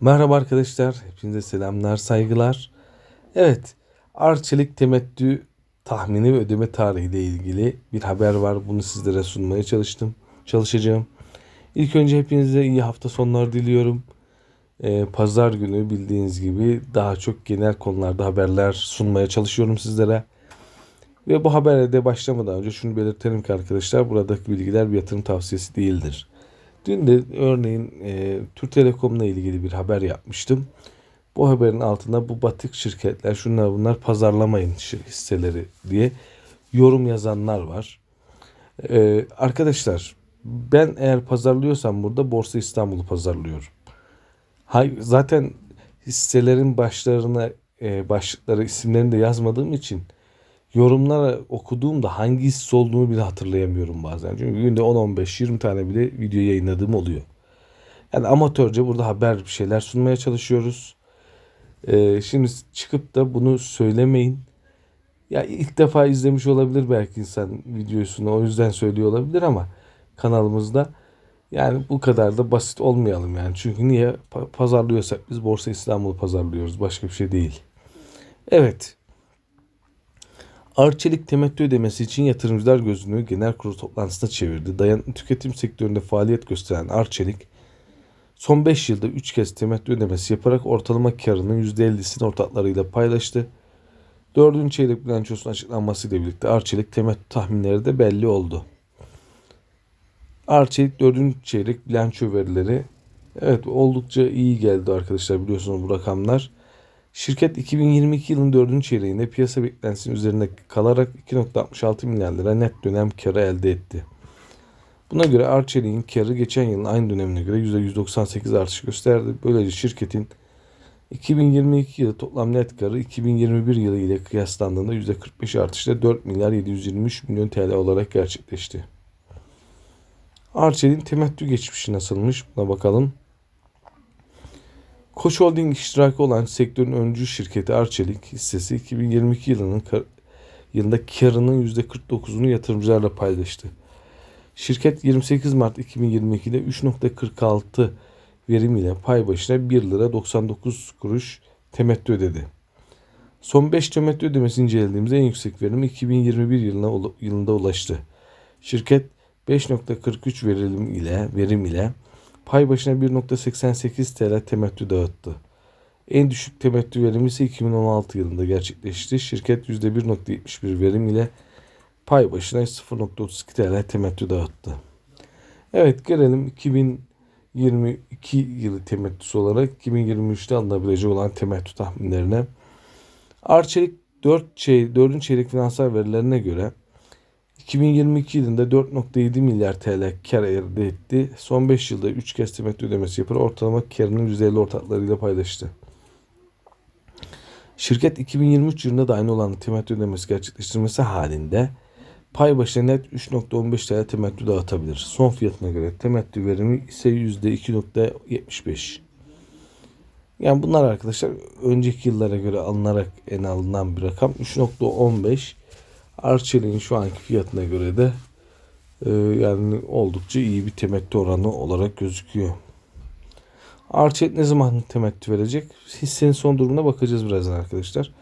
Merhaba arkadaşlar, hepinize selamlar, saygılar. Evet, Arçelik temettü tahmini ve ödeme tarihi ile ilgili bir haber var. Bunu sizlere sunmaya çalıştım, çalışacağım. İlk önce hepinize iyi hafta sonları diliyorum. Ee, Pazar günü bildiğiniz gibi daha çok genel konularda haberler sunmaya çalışıyorum sizlere. Ve bu habere de başlamadan önce şunu belirtelim ki arkadaşlar buradaki bilgiler bir yatırım tavsiyesi değildir. Dün de örneğin e, Türk Telekom'la ilgili bir haber yapmıştım. Bu haberin altında bu batık şirketler şunlar bunlar pazarlamayın hisseleri diye yorum yazanlar var. E, arkadaşlar ben eğer pazarlıyorsam burada Borsa İstanbul'u pazarlıyorum. Hay, zaten hisselerin başlarına e, başlıkları isimlerini de yazmadığım için yorumlara okuduğumda hangi hisse olduğunu bile hatırlayamıyorum bazen. Çünkü günde 10-15-20 tane bile video yayınladığım oluyor. Yani amatörce burada haber bir şeyler sunmaya çalışıyoruz. Ee, şimdi çıkıp da bunu söylemeyin. Ya ilk defa izlemiş olabilir belki insan videosunu o yüzden söylüyor olabilir ama kanalımızda yani bu kadar da basit olmayalım yani. Çünkü niye pazarlıyorsak biz Borsa İstanbul'u pazarlıyoruz başka bir şey değil. Evet. Arçelik temettü ödemesi için yatırımcılar gözünü genel kurul toplantısına çevirdi. Dayanıklı tüketim sektöründe faaliyet gösteren Arçelik, son 5 yılda 3 kez temettü ödemesi yaparak ortalama karının %50'sini ortaklarıyla paylaştı. 4. çeyrek bilançosunun açıklanmasıyla birlikte Arçelik temettü tahminleri de belli oldu. Arçelik 4. çeyrek bilanço verileri evet oldukça iyi geldi arkadaşlar biliyorsunuz bu rakamlar. Şirket 2022 yılının 4. çeyreğinde piyasa beklentisinin üzerinde kalarak 2.66 milyar lira net dönem karı elde etti. Buna göre Arçelik'in karı geçen yılın aynı dönemine göre %198 artış gösterdi. Böylece şirketin 2022 yılı toplam net karı 2021 yılı ile kıyaslandığında %45 artışla 4 milyar 723 milyon TL olarak gerçekleşti. Arçelik'in temettü geçmişi nasılmış buna bakalım. Koç Holding iştiraki olan sektörün öncü şirketi Arçelik hissesi 2022 yılının yılında karının %49'unu yatırımcılarla paylaştı. Şirket 28 Mart 2022'de 3.46 verim ile pay başına 1 lira 99 kuruş temettü ödedi. Son 5 temettü ödemesi incelediğimizde en yüksek verim 2021 yılına, yılında ulaştı. Şirket 5.43 verim ile verim ile pay başına 1.88 TL temettü dağıttı. En düşük temettü verimi ise 2016 yılında gerçekleşti. Şirket %1.71 verim ile pay başına 0.32 TL temettü dağıttı. Evet gelelim 2022 yılı temettüsü olarak 2023'te alınabilecek olan temettü tahminlerine. Arçelik 4 çey 4. çeyrek finansal verilerine göre 2022 yılında 4.7 milyar TL kar elde etti. Son 5 yılda 3 kez temettü ödemesi yaparak ortalama karının %50 ortaklarıyla paylaştı. Şirket 2023 yılında da aynı olan temettü ödemesi gerçekleştirmesi halinde pay başına net 3.15 TL temettü dağıtabilir. Son fiyatına göre temettü verimi ise %2.75. Yani bunlar arkadaşlar önceki yıllara göre alınarak en alınan bir rakam 3.15 Arçelik'in şu anki fiyatına göre de e, yani oldukça iyi bir temettü oranı olarak gözüküyor. Arçelik ne zaman temettü verecek? Hissenin son durumuna bakacağız birazdan arkadaşlar.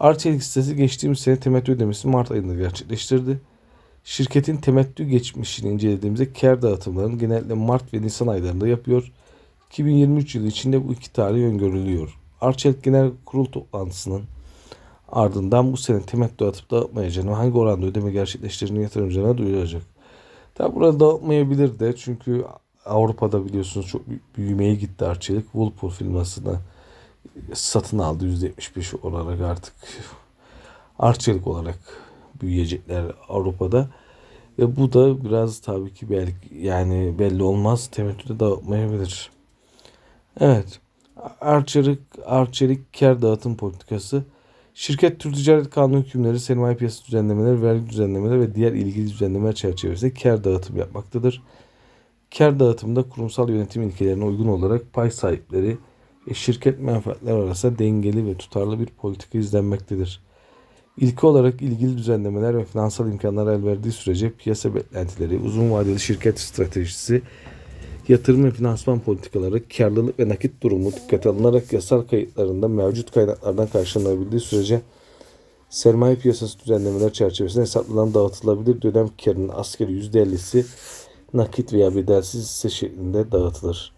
Arçelik hissesi geçtiğimiz sene temettü ödemesi Mart ayında gerçekleştirdi. Şirketin temettü geçmişini incelediğimizde kar dağıtımlarını genellikle Mart ve Nisan aylarında yapıyor. 2023 yılı içinde bu iki tarih öngörülüyor. Arçelik Genel Kurul toplantısının Ardından bu sene temettü atıp dağıtmayacağını hangi oranda ödeme gerçekleştirdiğini yatırımcılarına duyuracak. Tabi burada dağıtmayabilir de çünkü Avrupa'da biliyorsunuz çok büyümeye gitti Arçelik. Whirlpool firmasını satın aldı %75 olarak artık Arçelik olarak büyüyecekler Avrupa'da. Ve bu da biraz tabii ki belki yani belli olmaz temettüde dağıtmayabilir. Evet. Arçelik, Arçelik kar dağıtım politikası Şirket Türk Ticaret Kanunu hükümleri, sermaye piyasası düzenlemeleri, vergi düzenlemeleri ve diğer ilgili düzenlemeler çerçevesinde kar dağıtım yapmaktadır. Kar dağıtımında kurumsal yönetim ilkelerine uygun olarak pay sahipleri ve şirket menfaatler arasında dengeli ve tutarlı bir politika izlenmektedir. İlke olarak ilgili düzenlemeler ve finansal imkanlar el verdiği sürece piyasa beklentileri, uzun vadeli şirket stratejisi, Yatırım ve finansman politikaları, karlılık ve nakit durumu dikkate alınarak yasal kayıtlarında mevcut kaynaklardan karşılanabildiği sürece sermaye piyasası düzenlemeler çerçevesinde hesaplanan dağıtılabilir dönem karının askeri %50'si nakit veya bedelsiz hisse şeklinde dağıtılır.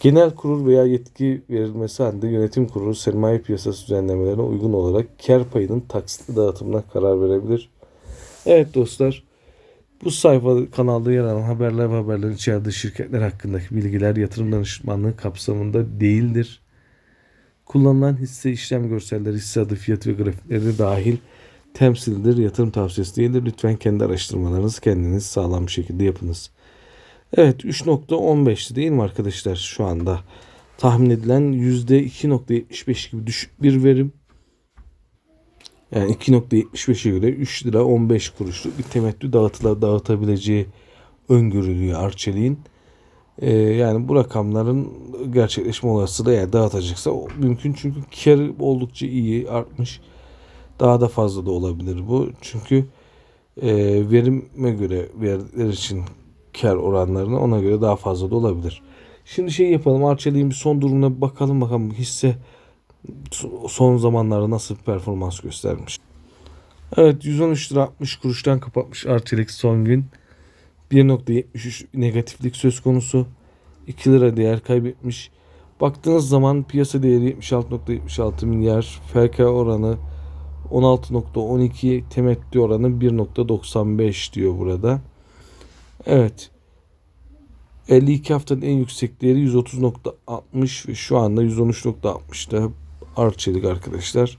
Genel kurul veya yetki verilmesi halinde yönetim kurulu sermaye piyasası düzenlemelerine uygun olarak kar payının taksitli dağıtımına karar verebilir. Evet dostlar, bu sayfa kanalda yer alan haberler ve haberlerin içerdiği şirketler hakkındaki bilgiler yatırım danışmanlığı kapsamında değildir. Kullanılan hisse işlem görselleri, hisse adı, fiyatı ve grafikleri dahil temsildir, yatırım tavsiyesi değildir. Lütfen kendi araştırmalarınızı kendiniz sağlam bir şekilde yapınız. Evet 3.15'ti değil mi arkadaşlar şu anda? Tahmin edilen %2.75 gibi düşük bir verim. Yani 2.75'e göre 3 lira 15 kuruşluk bir temettü dağıtıla dağıtabileceği öngörülüyor Arçelik'in. Ee, yani bu rakamların gerçekleşme olasılığı eğer dağıtacaksa o mümkün çünkü kar oldukça iyi artmış. Daha da fazla da olabilir bu. Çünkü e, verime göre verdikleri için kar oranlarına ona göre daha fazla da olabilir. Şimdi şey yapalım Arçelik'in bir son durumuna bakalım bakalım hisse son zamanlarda nasıl bir performans göstermiş. Evet 113 lira 60 kuruştan kapatmış Arçelik son gün. 1.73 negatiflik söz konusu. 2 lira değer kaybetmiş. Baktığınız zaman piyasa değeri 76.76 milyar. FK oranı 16.12 temettü oranı 1.95 diyor burada. Evet. 52 haftanın en yüksek değeri 130.60 ve şu anda 113.60'da Arçelik arkadaşlar.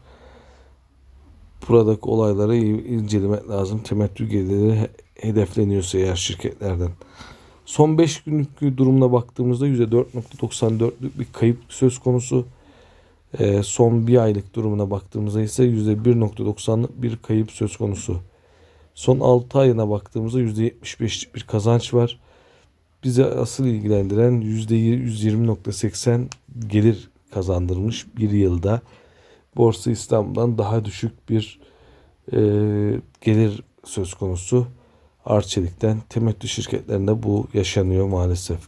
Buradaki olayları incelemek lazım. Temettü geliri he- hedefleniyorsa eğer şirketlerden. Son 5 günlük durumuna baktığımızda %4.94'lük bir kayıp söz konusu. Ee, son bir aylık durumuna baktığımızda ise %1.90'lık bir kayıp söz konusu. Son 6 ayına baktığımızda %75'lik bir kazanç var. Bize asıl ilgilendiren %120.80 gelir kazandırmış bir yılda. Borsa İstanbul'dan daha düşük bir e, gelir söz konusu. Arçelik'ten temettü şirketlerinde bu yaşanıyor maalesef.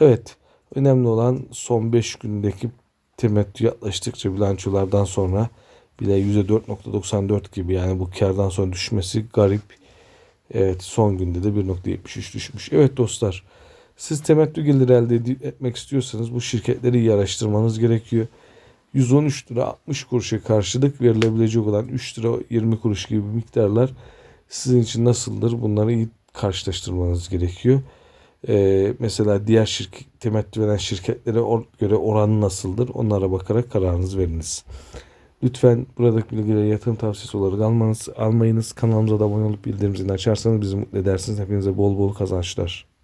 Evet önemli olan son 5 gündeki temettü yaklaştıkça bilançolardan sonra bile %4.94 gibi yani bu kardan sonra düşmesi garip. Evet son günde de 1.73 düşmüş. Evet dostlar siz temettü geliri elde etmek istiyorsanız bu şirketleri iyi araştırmanız gerekiyor. 113 lira 60 kuruşa karşılık verilebilecek olan 3 lira 20 kuruş gibi miktarlar sizin için nasıldır bunları iyi karşılaştırmanız gerekiyor. Ee, mesela diğer şirket, temettü veren şirketlere or- göre oranı nasıldır onlara bakarak kararınızı veriniz. Lütfen buradaki bilgileri yatırım tavsiyesi olarak almanız, almayınız. Kanalımıza da abone olup bildirim zilini açarsanız bizi mutlu edersiniz. Hepinize bol bol kazançlar.